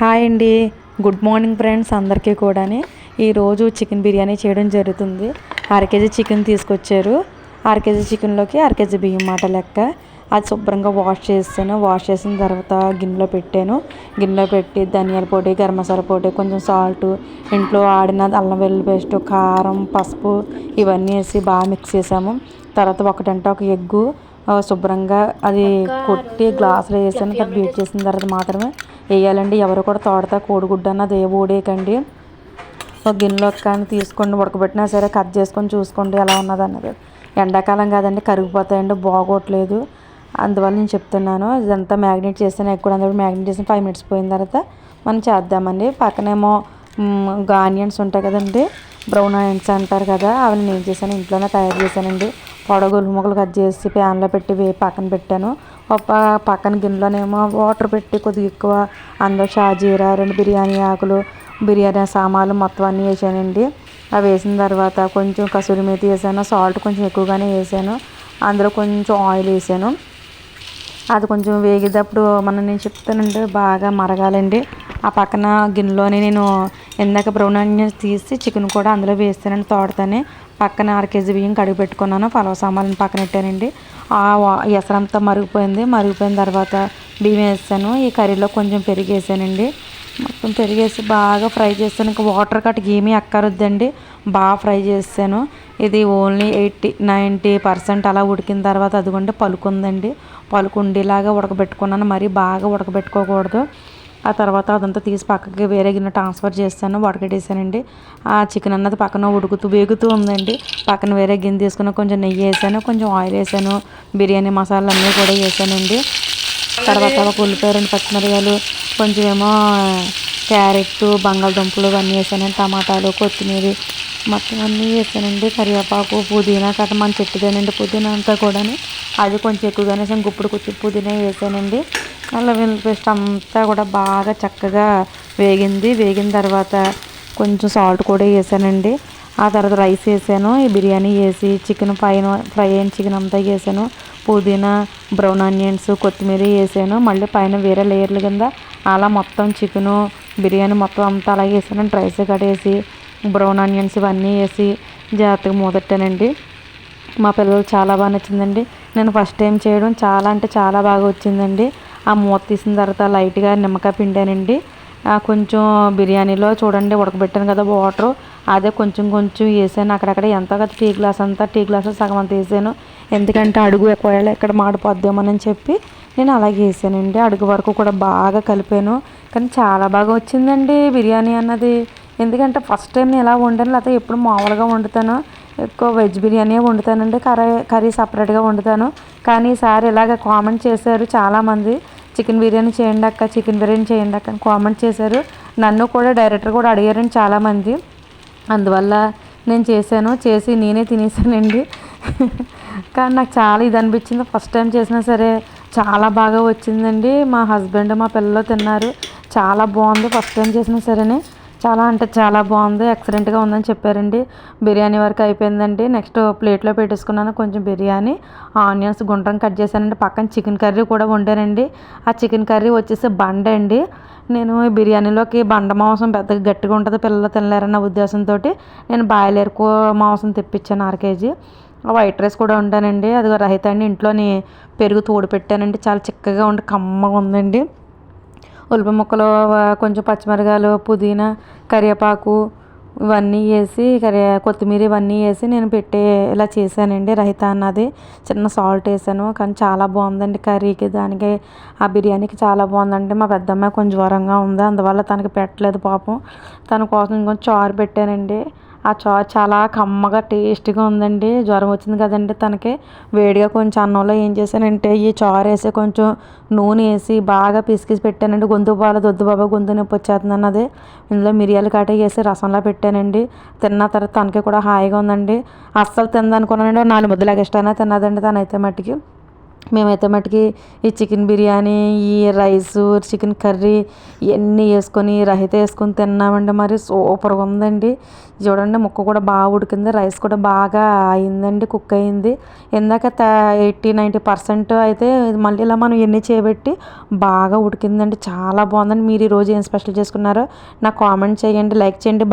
Hi అండి. Good morning friends అందరికీ కూడా ఈరోజు చికెన్ బిర్యానీ చేయడం జరుగుతుంది. అర కేజీ చికెన్ తీసుకొచ్చారు. అర కేజీ చికెన్లోకి అర కేజీ బియ్యం మాట లెక్క. అది శుభ్రంగా వాష్ చేస్తాను. వాష్ చేసిన తర్వాత గిన్నెలో పెట్టాను. గిన్నెలో పెట్టి ధనియాల పొడి గరం మసాలా పొడి కొంచెం సాల్ట్ ఇంట్లో ఆడిన అల్లం వెల్లుల్లి పేస్ట్ కారం పసుపు ఇవన్నీ వేసి బాగా మిక్స్ చేసాము. తర్వాత ఒకటంటే ఒక ఎగ్గు. శుభ్రంగా అది కొట్టి గ్లాసులో వేసాను. తర్వాత బీట్ చేసిన తర్వాత మాత్రమే వేయాలండి. ఎవరు కూడా తోడతా కోడిగుడ్డు అన్నది ఏ ఊడేకండి ఒక గిన్నెలోకి కానీ తీసుకోండి ఉడకబెట్టినా సరే కట్ చేసుకొని చూసుకోండి ఎలా ఉన్నది అన్నది. ఎండాకాలం కాదండి కరిగిపోతాయండి బాగోట్లేదు. అందువల్ల నేను చెప్తున్నాను ఇదంతా మ్యాగ్నెట్ చేస్తాను ఎక్కువ అందరూ మ్యాగ్నెట్ చేసిన ఫైవ్ మినిట్స్ పోయిన తర్వాత మనం చేద్దామండి. పక్కనేమో ఆనియన్స్ ఉంటాయి కదండి బ్రౌన్ ఆనియన్స్ అంటారు కదా అవి నేను చేశాను ఇంట్లోనే తయారు చేశానండి. పొడగొలు ముక్కలు కట్ చేసి ప్యాన్లో పెట్టి వే పక్కన పెట్టాను. పక్కన గిన్నెలోనేమో వాటర్ పెట్టి కొద్దిగా ఎక్కువ అందులో షాజీరా రెండు బిర్యానీ ఆకులు బిర్యానీ సామాన్లు మొత్తం అన్నీ వేసానండి. అవి వేసిన తర్వాత కొంచెం కసూరి మేతి వేసాను సాల్ట్ కొంచెం ఎక్కువగానే వేసాను అందులో కొంచెం ఆయిల్ వేసాను. అది కొంచెం వేగేటప్పుడు మనం నేను చెప్తానండి బాగా మరగాలండి. ఆ పక్కన గిన్నెలోనే నేను ఇందాక బ్రౌన్ ఆనియన్స్ తీసి చికెన్ కూడా అందులో వేస్తానండి తోడతానే పక్కన అర కేజీ బియ్యం కడిగి పెట్టుకున్నాను పలవ సామాన్లు పక్కన పెట్టానండి. ఆ వా- ఎసరంతా మరిగిపోయింది. మరిగిపోయిన తర్వాత బియ్యం వేస్తాను ఈ కర్రీలో కొంచెం పెరిగి వేసానండి. మొత్తం పెరిగేసి బాగా ఫ్రై చేస్తాను. ఇంకా వాటర్ కట్ ఏమీ అక్కరొద్దండి. బాగా ఫ్రై చేస్తాను. ఇది ఓన్లీ ఎయిటీ నైంటీ పర్సెంట్ అలా ఉడికిన తర్వాత అదిగోండి పలుకుందండి. పలుకుండేలాగా ఉడకబెట్టుకున్నాను. మరీ బాగా ఉడకబెట్టుకోకూడదు. ఆ తర్వాత అదంతా తీసి పక్కకి వేరే గిన్నె ట్రాన్స్ఫర్ చేస్తాను వడకట్టేసానండి ఆ చికెన్ అన్నది పక్కన ఉడుకుతూ వేగుతూ ఉందండి. పక్కన వేరే గిన్నె తీసుకుని కొంచెం నెయ్యి వేసాను కొంచెం ఆయిల్ వేసాను బిర్యానీ మసాలా అన్నీ కూడా వేసానండి. తర్వాత ఒక ఉల్లిపాయ రెండు పచ్చిమిరకాయలు కొంచెం ఏమో క్యారెట్ బంగాళదుంపలు ఇవన్నీ వేసానండి టమాటాలు కొత్తిమీర మొత్తం అన్నీ వేసానండి. కరివేపాకు పుదీనా కట్ట మన చెట్టుదేనండి పుదీనా అంతా కూడా అది కొంచెం ఎక్కువగానే వేసాను గుప్పుడు కుచ్చి పుదీనా వేసానండి. అల్లం వెల్లుల్లి పేస్ట్ అంతా కూడా బాగా చక్కగా వేగింది. వేగిన తర్వాత కొంచెం సాల్ట్ కూడా వేసానండి. ఆ తర్వాత రైస్ వేసాను ఈ బిర్యానీ వేసి చికెన్ పైన ఫ్రై అయిన చికెన్ అంతా వేసాను పుదీనా బ్రౌన్ ఆనియన్స్ కొత్తిమీర వేసాను మళ్ళీ పైన వేరే లేయర్ల కింద అలా మొత్తం చికెను బిర్యానీ మొత్తం అంతా అలాగే వేసాను రైస్ కట్టేసి బ్రౌన్ ఆనియన్స్ ఇవన్నీ వేసి జాగ్రత్తగా మూదట్టానండి మా పిల్లలు చాలా బాగా నచ్చిందండి. నేను ఫస్ట్ టైం చేయడం చాలా అంటే చాలా బాగా వచ్చిందండి. ఆ మూత తీసిన తర్వాత లైట్గా నిమ్మకాయ పిండానండి. కొంచెం బిర్యానీలో చూడండి ఉడకబెట్టాను కదా వాటర్. అదే కొంచెం కొంచెం వేసాను. అక్కడక్కడ ఎంత కదా టీ గ్లాస్ అంతా టీ గ్లాస్ సగం అంత వేసాను. ఎందుకంటే అడుగు ఎక్కువ ఎక్కడ మాడిపోద్దామని చెప్పి నేను అలాగే వేసానండి. అడుగు వరకు కూడా బాగా కలిపాను. కానీ చాలా బాగా వచ్చిందండి బిర్యానీ అన్నది. ఎందుకంటే ఫస్ట్ టైం నేను ఎలా వండాను లేకపోతే ఎప్పుడు మామూలుగా వండుతాను. ఎక్కువ వెజ్ బిర్యానీ వండుతానండి. కర్రీ కర్రీ సపరేట్గా వండుతాను. కానీ ఈసారి ఇలాగ కామెంట్ చేశారు చాలామంది. చికెన్ బిర్యానీ చేయండి అక్క చికెన్ బిర్యానీ చేయండి అక్క అని కామెంట్ చేశారు. నన్ను కూడా డైరెక్టర్ కూడా అడిగారండి చాలామంది. అందువల్ల నేను చేశాను. చేసి నేనే తినేసానండి. కానీ నాకు చాలా ఇది అనిపించింది. ఫస్ట్ టైం చేసినా సరే చాలా బాగా వచ్చిందండి. మా హస్బెండ్ మా పిల్లలు తిన్నారు. చాలా బాగుంది ఫస్ట్ టైం చేసినా సరేనే. చాలా అంటే చాలా బాగుంది ఎక్సలెంట్గా ఉందని చెప్పారండి. బిర్యానీ వరకు అయిపోయిందండి. నెక్స్ట్ ప్లేట్లో పెట్టేసుకున్నాను కొంచెం బిర్యానీ ఆనియన్స్ గుండ్రం కట్ చేశానండి. పక్కన చికెన్ కర్రీ కూడా వండానండి. ఆ చికెన్ కర్రీ వచ్చేసి బండ అండి. నేను బిర్యానీలోకి బండ మాంసం పెద్దగా గట్టిగా ఉంటుంది పిల్లలు తినలేరన్న ఉద్దేశంతో నేను బాయిలర్ మాంసం తెప్పించాను అర కేజీ. వైట్ రైస్ కూడా ఉంటానండి అది రహితండి ఇంట్లోని పెరుగు తోడు పెట్టానండి. చాలా చిక్కగా ఉండి కమ్మగా ఉందండి. ఉల్లిపాయ ముక్కలు కొంచెం పచ్చిమిరకాయలు పుదీనా కరివేపాకు ఇవన్నీ వేసి కరి కొత్తిమీర ఇవన్నీ వేసి నేను పెట్టే ఇలా చేశానండి రైతా అన్నది. చిన్న సాల్ట్ వేసాను కానీ చాలా బాగుందండి కర్రీకి. దానికి ఆ బిర్యానీకి చాలా బాగుందండి. మా పెద్దమ్మాయి కొంచెం జ్వరంగా ఉంది. అందువల్ల తనకి పెట్టలేదు పాపం. తన కోసం కొంచెం చారు పెట్టానండి. ఆ చారు చాలా కమ్మగా టేస్ట్గా ఉందండి. జ్వరం వచ్చింది కదండి తనకి. వేడిగా కొంచెం అన్నంలో ఏం చేశానంటే ఈ చారు వేసి కొంచెం నూనె వేసి బాగా పిసికిసి పెట్టానండి. గొంతు బాగా దొద్దు బాబా గొంతు నొప్పి వచ్చేస్తుంది అన్నది ఇందులో మిరియాలు కాట వేసి రసంలో పెట్టానండి. తిన్న తర్వాత తనకి కూడా హాయిగా ఉందండి. అస్సలు తిందనుకున్నానండి నాలుగు ముద్దలు ఎక్స్ట్రానే తిన్నదండి తనైతే మట్టికి. మేమైతే మటుకి ఈ చికెన్ బిర్యానీ ఈ రైస్ చికెన్ కర్రీ ఇవన్నీ వేసుకొని రైత వేసుకొని తిన్నామండి మరి. సూపర్గా ఉందండి. చూడండి ముక్క కూడా బాగా ఉడికింది రైస్ కూడా బాగా అయిందండి కుక్ అయింది. ఇందాక ఎయిటీ నైంటీ పర్సెంట్ అయితే మళ్ళీ ఇలా మనం ఎన్ని చేయబెట్టి బాగా ఉడికిందండి. చాలా బాగుందండి. మీరు ఈరోజు ఏం స్పెషల్ చేసుకున్నారో నాకు కామెంట్ చేయండి లైక్ చేయండి.